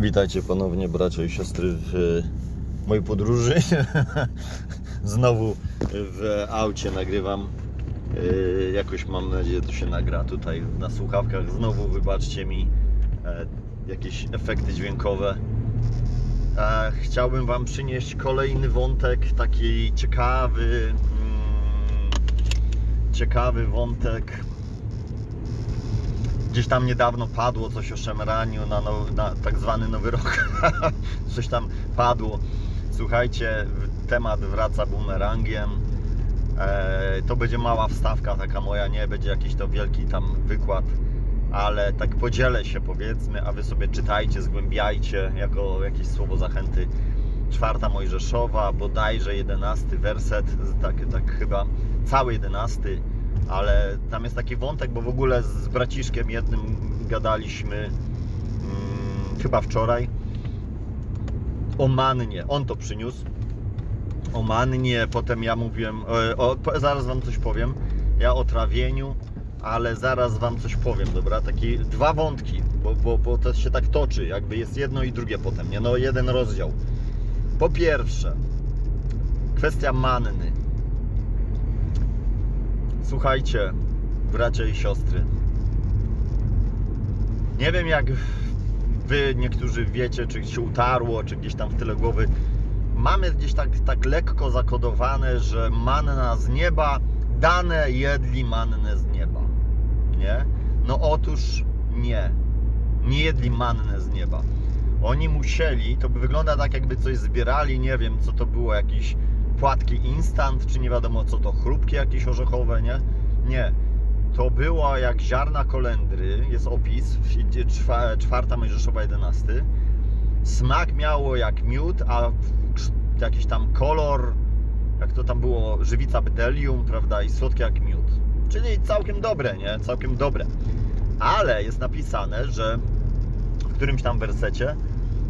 Witajcie ponownie bracia i siostry w e, mojej podróży. Znowu w aucie nagrywam. E, Jakoś mam nadzieję to się nagra tutaj na słuchawkach. Znowu wybaczcie mi e, jakieś efekty dźwiękowe. Chciałbym Wam przynieść kolejny wątek, taki ciekawy, mm, ciekawy wątek Gdzieś tam niedawno padło coś o szemraniu na, now, na tak zwany Nowy Rok. coś tam padło. Słuchajcie, temat wraca bumerangiem. E, to będzie mała wstawka taka moja, nie będzie jakiś to wielki tam wykład, ale tak podzielę się powiedzmy, a wy sobie czytajcie, zgłębiajcie jako jakieś słowo zachęty. Czwarta Mojżeszowa, bodajże jedenasty werset, tak, tak chyba, cały jedenasty ale tam jest taki wątek, bo w ogóle z braciszkiem jednym gadaliśmy mm, chyba wczoraj o mannie. On to przyniósł. O mannie, potem ja mówiłem, e, o, po- zaraz wam coś powiem. Ja o trawieniu, ale zaraz wam coś powiem, dobra? Takie dwa wątki, bo, bo, bo to się tak toczy, jakby jest jedno i drugie potem, nie? No jeden rozdział. Po pierwsze, kwestia manny. Słuchajcie, bracia i siostry. Nie wiem jak wy niektórzy wiecie, czy się utarło, czy gdzieś tam w tyle głowy. Mamy gdzieś tak, tak lekko zakodowane, że manna z nieba, dane jedli mannę z nieba. Nie? No otóż nie. Nie jedli mannę z nieba. Oni musieli, to wygląda tak jakby coś zbierali, nie wiem co to było, jakiś płatki instant, czy nie wiadomo co to, chrupki jakieś orzechowe, nie? Nie. To było jak ziarna kolendry, jest opis, czwarta Mojżeszowa 11. Smak miało jak miód, a jakiś tam kolor, jak to tam było, żywica bdellium, prawda, i słodkie jak miód. Czyli całkiem dobre, nie? Całkiem dobre. Ale jest napisane, że w którymś tam wersecie,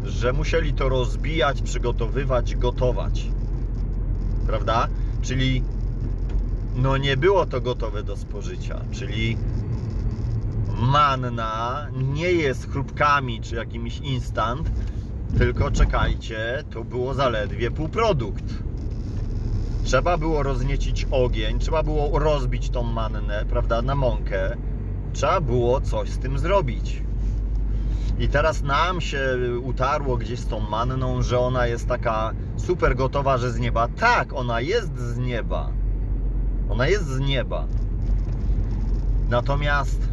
że musieli to rozbijać, przygotowywać, gotować prawda? Czyli no nie było to gotowe do spożycia, czyli manna nie jest chrupkami czy jakimś instant, tylko czekajcie, to było zaledwie półprodukt. Trzeba było rozniecić ogień, trzeba było rozbić tą mannę, prawda, na mąkę. Trzeba było coś z tym zrobić. I teraz nam się utarło gdzieś z tą manną, że ona jest taka super gotowa, że z nieba. Tak, ona jest z nieba. Ona jest z nieba. Natomiast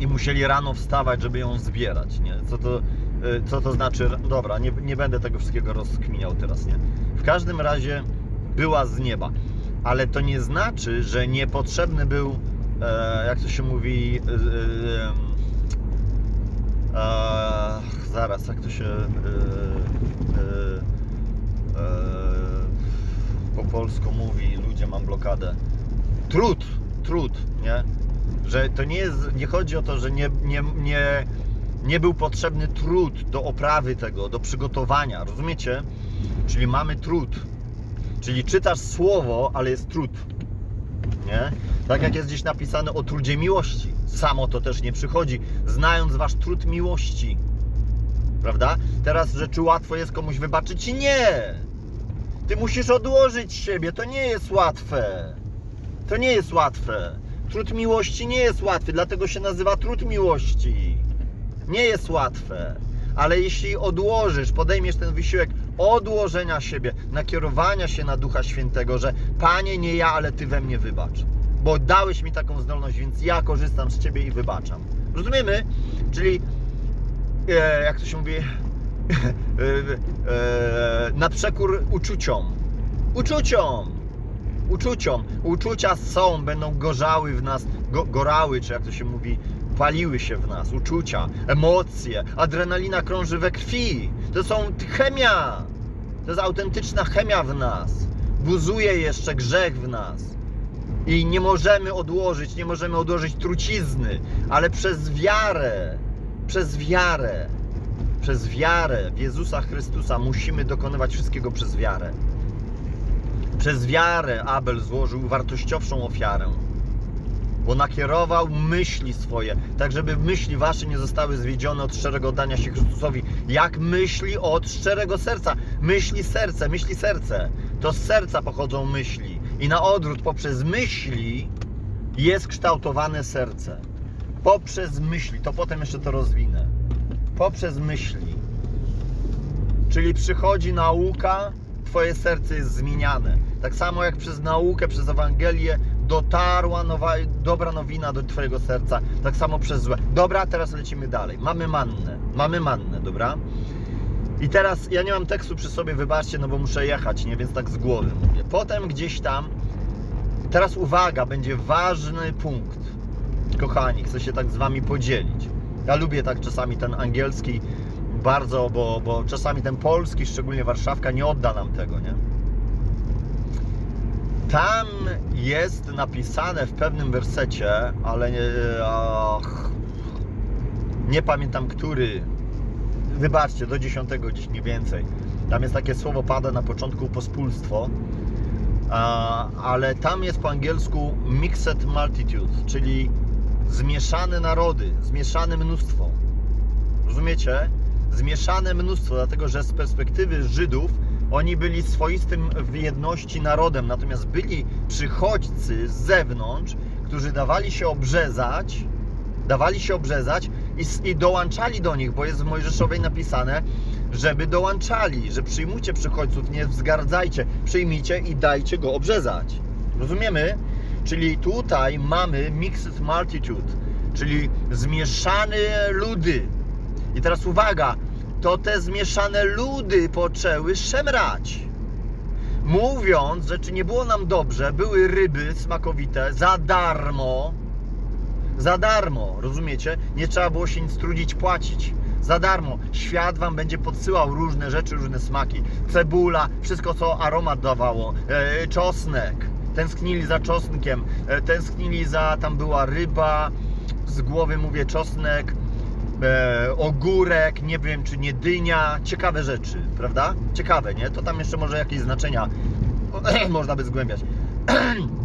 i musieli rano wstawać, żeby ją zbierać, nie? Co to, y, co to znaczy? Dobra, nie, nie będę tego wszystkiego rozkminiał teraz, nie? W każdym razie była z nieba. Ale to nie znaczy, że niepotrzebny był, e, jak to się mówi, Eee, zaraz, jak to się e, e, e, po polsku mówi, ludzie mam blokadę. Trud, trud, nie? Że to nie jest, nie chodzi o to, że nie, nie, nie, nie był potrzebny trud do oprawy tego, do przygotowania, rozumiecie? Czyli mamy trud. Czyli czytasz słowo, ale jest trud. Nie? Tak jak jest gdzieś napisane o trudzie miłości. Samo to też nie przychodzi, znając wasz trud miłości. Prawda? Teraz, że czy łatwo jest komuś wybaczyć? Nie! Ty musisz odłożyć siebie, to nie jest łatwe. To nie jest łatwe. Trud miłości nie jest łatwy, dlatego się nazywa trud miłości. Nie jest łatwe. Ale jeśli odłożysz, podejmiesz ten wysiłek odłożenia siebie, nakierowania się na Ducha Świętego, że Panie, nie ja, ale Ty we mnie wybacz. Bo dałeś mi taką zdolność, więc ja korzystam z Ciebie i wybaczam. Rozumiemy? Czyli, e, jak to się mówi, e, e, na przekór uczuciom. Uczuciom! Uczuciom. Uczucia są, będą gorzały w nas, go, gorały, czy jak to się mówi, paliły się w nas. Uczucia, emocje, adrenalina krąży we krwi. To są chemia. To jest autentyczna chemia w nas. Buzuje jeszcze grzech w nas. I nie możemy odłożyć, nie możemy odłożyć trucizny, ale przez wiarę, przez wiarę, przez wiarę w Jezusa Chrystusa musimy dokonywać wszystkiego przez wiarę. Przez wiarę Abel złożył wartościowszą ofiarę. bo nakierował myśli swoje, tak żeby myśli wasze nie zostały zwiedzione od szczerego oddania się Chrystusowi. Jak myśli od szczerego serca. Myśli serce, myśli serce. To z serca pochodzą myśli. I na odwrót, poprzez myśli jest kształtowane serce. Poprzez myśli, to potem jeszcze to rozwinę. Poprzez myśli. Czyli przychodzi nauka, twoje serce jest zmieniane. Tak samo jak przez naukę, przez Ewangelię dotarła nowa, dobra nowina do twojego serca, tak samo przez złe. Dobra, teraz lecimy dalej. Mamy mannę, mamy mannę, dobra? I teraz ja nie mam tekstu przy sobie, wybaczcie, no bo muszę jechać, nie? Więc tak z głowy mówię. Potem gdzieś tam, teraz uwaga, będzie ważny punkt. Kochani, chcę się tak z wami podzielić. Ja lubię tak czasami ten angielski bardzo, bo, bo czasami ten polski, szczególnie Warszawka, nie odda nam tego, nie? Tam jest napisane w pewnym wersecie, ale nie, ach, nie pamiętam który. Wybaczcie, do dziesiątego gdzieś mniej więcej. Tam jest takie słowo pada na początku pospólstwo, ale tam jest po angielsku mixed multitude, czyli zmieszane narody, zmieszane mnóstwo. Rozumiecie? Zmieszane mnóstwo, dlatego że z perspektywy Żydów oni byli swoistym w jedności narodem, natomiast byli przychodźcy z zewnątrz, którzy dawali się obrzezać, dawali się obrzezać i, i dołączali do nich, bo jest w Mojżeszowej napisane, żeby dołączali, że przyjmujcie przychodźców, nie wzgardzajcie, przyjmijcie i dajcie go obrzezać. Rozumiemy? Czyli tutaj mamy mixed multitude, czyli zmieszane ludy. I teraz uwaga, to te zmieszane ludy poczęły szemrać. Mówiąc, że czy nie było nam dobrze, były ryby smakowite za darmo. Za darmo, rozumiecie? Nie trzeba było się nic trudzić, płacić. Za darmo. Świat wam będzie podsyłał różne rzeczy, różne smaki. Cebula, wszystko co aromat dawało. E, czosnek. Tęsknili za czosnkiem. E, tęsknili za, tam była ryba. Z głowy mówię czosnek. E, ogórek, nie wiem czy nie dynia. Ciekawe rzeczy, prawda? Ciekawe, nie? To tam jeszcze może jakieś znaczenia można by zgłębiać.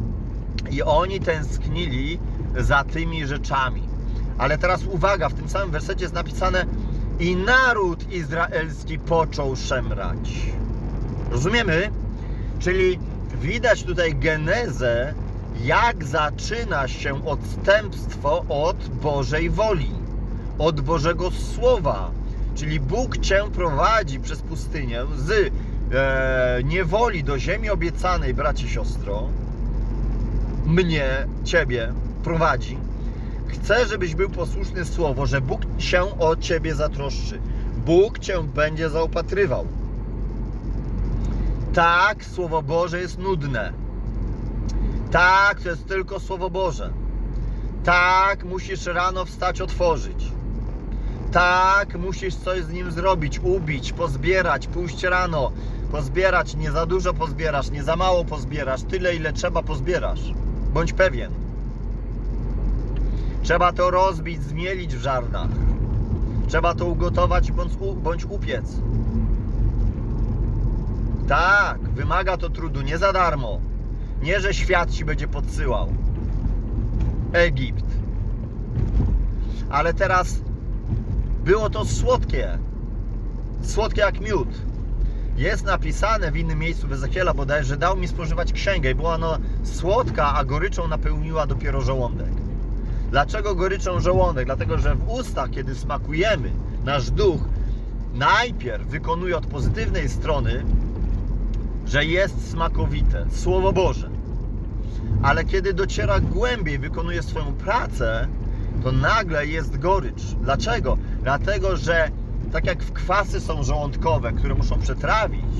I oni tęsknili za tymi rzeczami. Ale teraz uwaga, w tym samym wersecie jest napisane i naród izraelski począł szemrać. Rozumiemy? Czyli widać tutaj genezę, jak zaczyna się odstępstwo od Bożej woli, od Bożego Słowa. Czyli Bóg Cię prowadzi przez pustynię z e, niewoli do ziemi obiecanej, bracie, siostro, mnie, ciebie prowadzi. Chcę, żebyś był posłuszny słowo, że Bóg się o ciebie zatroszczy. Bóg cię będzie zaopatrywał. Tak, słowo Boże jest nudne. Tak, to jest tylko słowo Boże. Tak, musisz rano wstać, otworzyć. Tak, musisz coś z nim zrobić, ubić, pozbierać, pójść rano, pozbierać, nie za dużo pozbierasz, nie za mało pozbierasz, tyle ile trzeba pozbierasz. Bądź pewien. Trzeba to rozbić, zmielić w żarnach. Trzeba to ugotować bądź, bądź upiec. Tak, wymaga to trudu, nie za darmo. Nie, że świat ci będzie podsyłał. Egipt. Ale teraz było to słodkie. Słodkie jak miód. Jest napisane w innym miejscu w Ezechiela bodaj, że dał mi spożywać księgę i była ona słodka, a goryczą napełniła dopiero żołądek. Dlaczego goryczą żołądek? Dlatego, że w ustach, kiedy smakujemy, nasz duch najpierw wykonuje od pozytywnej strony, że jest smakowite, Słowo Boże. Ale kiedy dociera głębiej, wykonuje swoją pracę, to nagle jest gorycz. Dlaczego? Dlatego, że tak jak w kwasy są żołądkowe, które muszą przetrawić,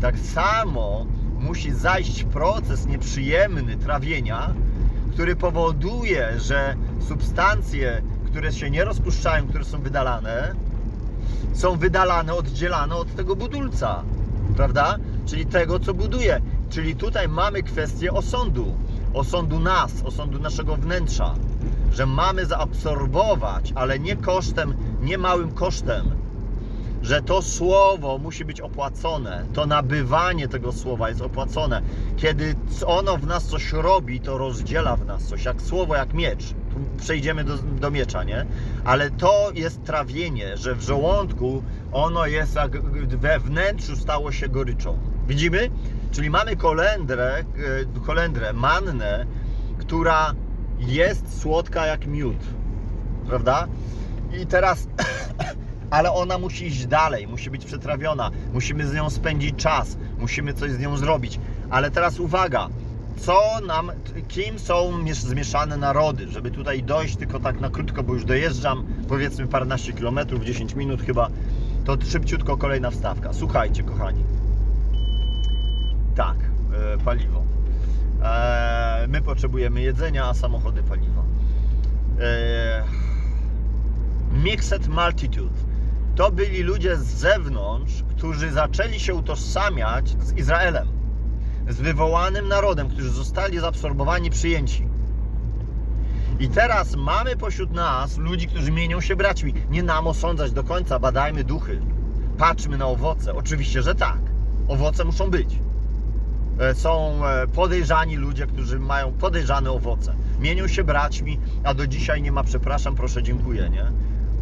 tak samo musi zajść proces nieprzyjemny trawienia, który powoduje, że substancje, które się nie rozpuszczają, które są wydalane, są wydalane, oddzielane od tego budulca, prawda? Czyli tego, co buduje. Czyli tutaj mamy kwestię osądu, osądu nas, osądu naszego wnętrza, że mamy zaabsorbować, ale nie kosztem, nie małym kosztem, że to słowo musi być opłacone. To nabywanie tego słowa jest opłacone. Kiedy ono w nas coś robi, to rozdziela w nas coś. Jak słowo, jak miecz. Przejdziemy do, do miecza, nie? Ale to jest trawienie, że w żołądku ono jest jak we wnętrzu stało się goryczą. Widzimy? Czyli mamy kolendrę, e, kolendrę, mannę, która jest słodka jak miód. Prawda? I teraz ale ona musi iść dalej, musi być przetrawiona, musimy z nią spędzić czas, musimy coś z nią zrobić. Ale teraz uwaga, co nam, kim są miesz- zmieszane narody, żeby tutaj dojść tylko tak na krótko, bo już dojeżdżam, powiedzmy paręnaście kilometrów, 10 minut chyba, to szybciutko kolejna wstawka. Słuchajcie, kochani. Tak, e, paliwo. E, my potrzebujemy jedzenia, a samochody paliwa. E, Mixed Multitude. To byli ludzie z zewnątrz, którzy zaczęli się utożsamiać z Izraelem, z wywołanym narodem, którzy zostali zaabsorbowani, przyjęci. I teraz mamy pośród nas ludzi, którzy mienią się braćmi. Nie nam osądzać do końca, badajmy duchy. Patrzmy na owoce. Oczywiście, że tak. Owoce muszą być. E, Są e, podejrzani ludzie, którzy mają podejrzane owoce. Mienią się braćmi, a do dzisiaj nie ma przepraszam, proszę, dziękuję, nie?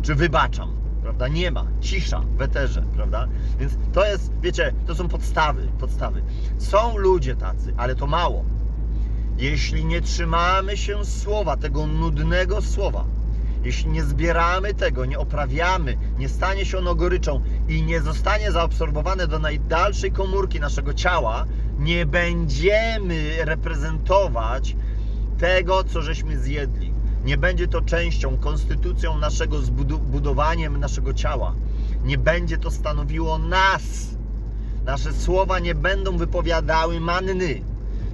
Czy wybaczam, prawda? Nie ma. Cisza w eterze, prawda? Więc to jest, wiecie, to są podstawy, podstawy. Są ludzie tacy, ale to mało. Jeśli nie trzymamy się słowa, tego nudnego słowa, jeśli nie zbieramy tego, nie oprawiamy, nie stanie się ono goryczą i nie zostanie zaabsorbowane do najdalszej komórki naszego ciała, nie będziemy reprezentować tego, co żeśmy zjedli. Nie będzie to częścią, konstytucją naszego zbudu- budowaniem naszego ciała. Nie będzie to stanowiło nas. Nasze słowa nie będą wypowiadały manny.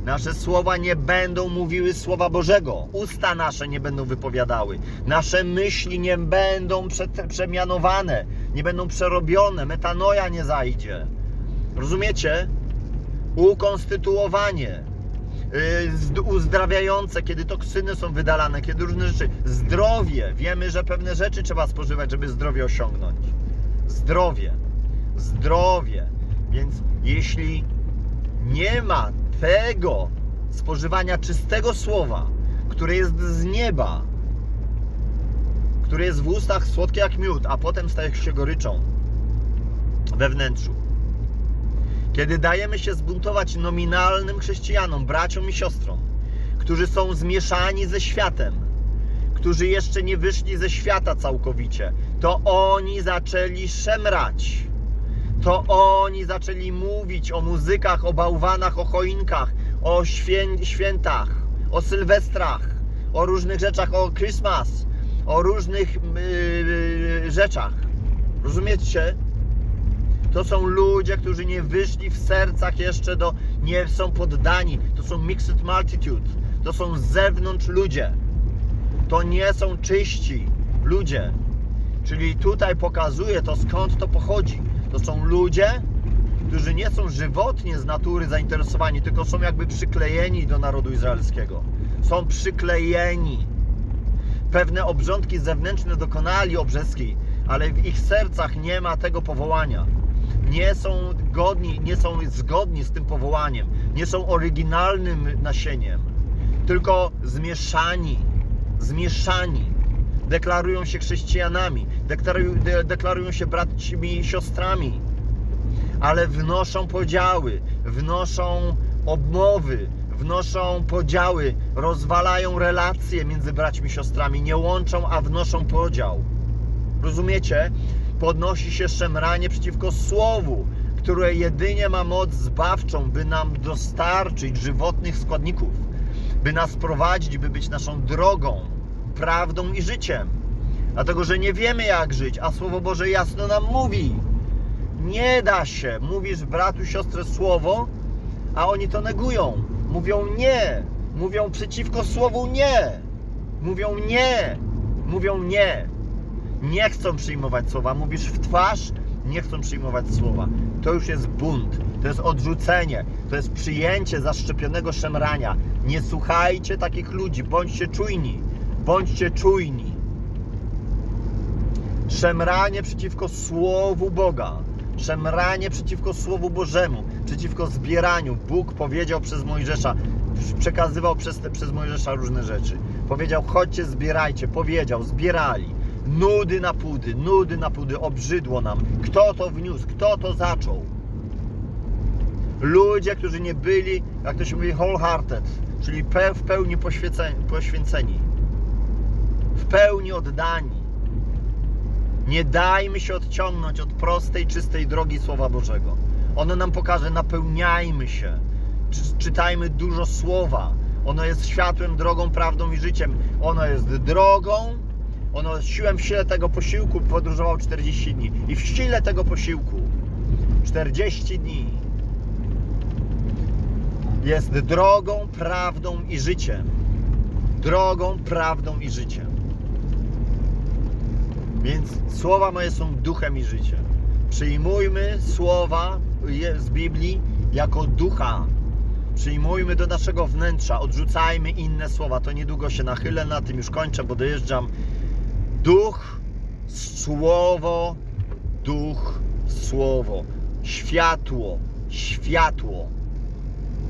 Nasze słowa nie będą mówiły słowa Bożego. Usta nasze nie będą wypowiadały. Nasze myśli nie będą prze- przemianowane, nie będą przerobione. Metanoja nie zajdzie. Rozumiecie? Ukonstytuowanie. Zd- uzdrawiające, kiedy toksyny są wydalane, kiedy różne rzeczy. Zdrowie. Wiemy, że pewne rzeczy trzeba spożywać, żeby zdrowie osiągnąć. Zdrowie. Zdrowie. Więc jeśli nie ma tego spożywania czystego słowa, które jest z nieba, które jest w ustach słodkie jak miód, a potem staje się goryczą we wnętrzu. Kiedy dajemy się zbuntować nominalnym chrześcijanom, braciom i siostrom, którzy są zmieszani ze światem, którzy jeszcze nie wyszli ze świata całkowicie, to oni zaczęli szemrać. To oni zaczęli mówić o muzykach, o bałwanach, o choinkach, o świę- świętach, o sylwestrach, o różnych rzeczach, o Christmas, o różnych yy, rzeczach. Rozumiecie? To są ludzie, którzy nie wyszli w sercach jeszcze do, nie są poddani. To są mixed multitude. To są z zewnątrz ludzie. To nie są czyści ludzie. Czyli tutaj pokazuje to skąd to pochodzi. To są ludzie, którzy nie są żywotnie z natury zainteresowani, tylko są jakby przyklejeni do narodu izraelskiego. Są przyklejeni. Pewne obrządki zewnętrzne dokonali obrzeskiej, ale w ich sercach nie ma tego powołania. Nie są godni, nie są zgodni z tym powołaniem. Nie są oryginalnym nasieniem, tylko zmieszani. Zmieszani deklarują się chrześcijanami, deklarują, de, deklarują się braćmi i siostrami, ale wnoszą podziały, wnoszą obmowy, wnoszą podziały, rozwalają relacje między braćmi i siostrami, nie łączą, a wnoszą podział. Rozumiecie? Podnosi się szemranie przeciwko słowu, które jedynie ma moc zbawczą, by nam dostarczyć żywotnych składników, by nas prowadzić, by być naszą drogą, prawdą i życiem. Dlatego, że nie wiemy jak żyć, a Słowo Boże jasno nam mówi. Nie da się. Mówisz bratu, siostrze słowo, a oni to negują. Mówią nie. Mówią przeciwko słowu nie. Mówią nie. Mówią nie. Nie chcą przyjmować słowa. Mówisz w twarz, nie chcą przyjmować słowa. To już jest bunt. To jest odrzucenie. To jest przyjęcie zaszczepionego szemrania. Nie słuchajcie takich ludzi. Bądźcie czujni. Bądźcie czujni. Szemranie przeciwko Słowu Boga. Szemranie przeciwko Słowu Bożemu, przeciwko zbieraniu. Bóg powiedział przez Mojżesza, przekazywał przez, te, przez Mojżesza różne rzeczy. Powiedział, chodźcie, zbierajcie. Powiedział, zbierali. Nudy na pudy, nudy na pudy, obrzydło nam. Kto to wniósł, kto to zaczął? Ludzie, którzy nie byli, jak to się mówi, wholehearted, czyli w pełni poświęceni, w pełni oddani. Nie dajmy się odciągnąć od prostej, czystej drogi Słowa Bożego. Ono nam pokaże, napełniajmy się, Czy- czytajmy dużo Słowa. Ono jest światłem, drogą, prawdą i życiem. Ono jest drogą, ono siłem w sile tego posiłku podróżował 40 dni. I w sile tego posiłku 40 dni jest drogą, prawdą i życiem. Drogą, prawdą i życiem. Więc słowa moje są duchem i życiem. Przyjmujmy słowa z Biblii jako ducha. Przyjmujmy do naszego wnętrza, odrzucajmy inne słowa. To niedługo się nachylę, na tym już kończę, bo dojeżdżam. Duch, słowo, duch, słowo. Światło, światło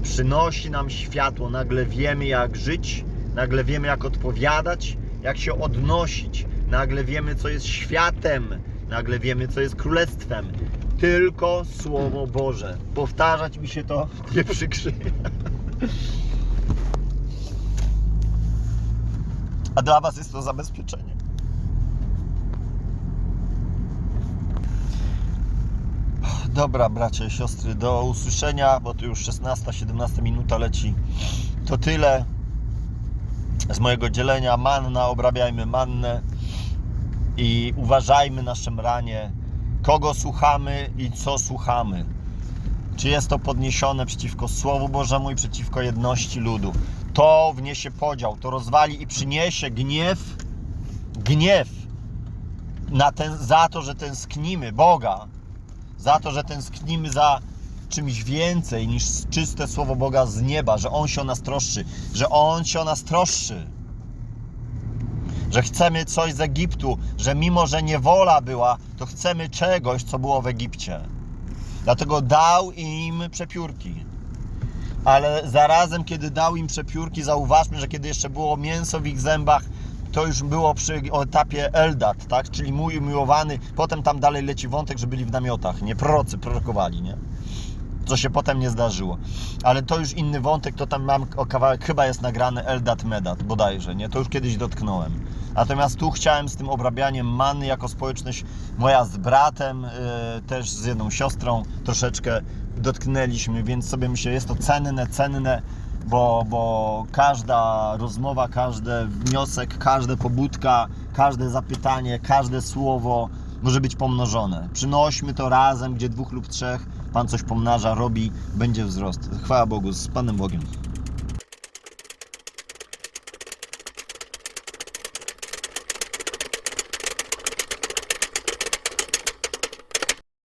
przynosi nam światło. Nagle wiemy, jak żyć, nagle wiemy, jak odpowiadać, jak się odnosić. Nagle wiemy, co jest światem, nagle wiemy, co jest królestwem. Tylko Słowo Boże. Powtarzać mi się to nie przykrzyje. A dla Was jest to zabezpieczenie. Dobra, bracia i siostry, do usłyszenia, bo tu już 16-17 minuta leci. To tyle z mojego dzielenia. Manna, obrabiajmy mannę i uważajmy na szemranie, kogo słuchamy i co słuchamy. Czy jest to podniesione przeciwko Słowu Bożemu i przeciwko jedności ludu. To wniesie podział, to rozwali i przyniesie gniew, gniew na ten, za to, że tęsknimy Boga, za to, że tęsknimy za czymś więcej niż czyste słowo Boga z nieba, że On się o nas troszczy, że On się o nas troszczy, że chcemy coś z Egiptu, że mimo, że niewola była, to chcemy czegoś, co było w Egipcie. Dlatego dał im przepiórki. Ale zarazem, kiedy dał im przepiórki, zauważmy, że kiedy jeszcze było mięso w ich zębach, to już było przy etapie Eldat, tak? Czyli mój umiłowany. Potem tam dalej leci wątek, że byli w namiotach, nie? Prorocy prorokowali, nie? Co się potem nie zdarzyło. Ale to już inny wątek, to tam mam o kawałek, chyba jest nagrany Eldat Medat, bodajże, nie? To już kiedyś dotknąłem. Natomiast tu chciałem z tym obrabianiem many jako społeczność, moja z bratem, yy, też z jedną siostrą troszeczkę dotknęliśmy, więc sobie myślę, jest to cenne, cenne, bo, bo każda rozmowa, każdy wniosek, każda pobudka, każde zapytanie, każde słowo może być pomnożone. Przynośmy to razem, gdzie dwóch lub trzech, Pan coś pomnaża, robi, będzie wzrost. Chwała Bogu, z Panem Bogiem.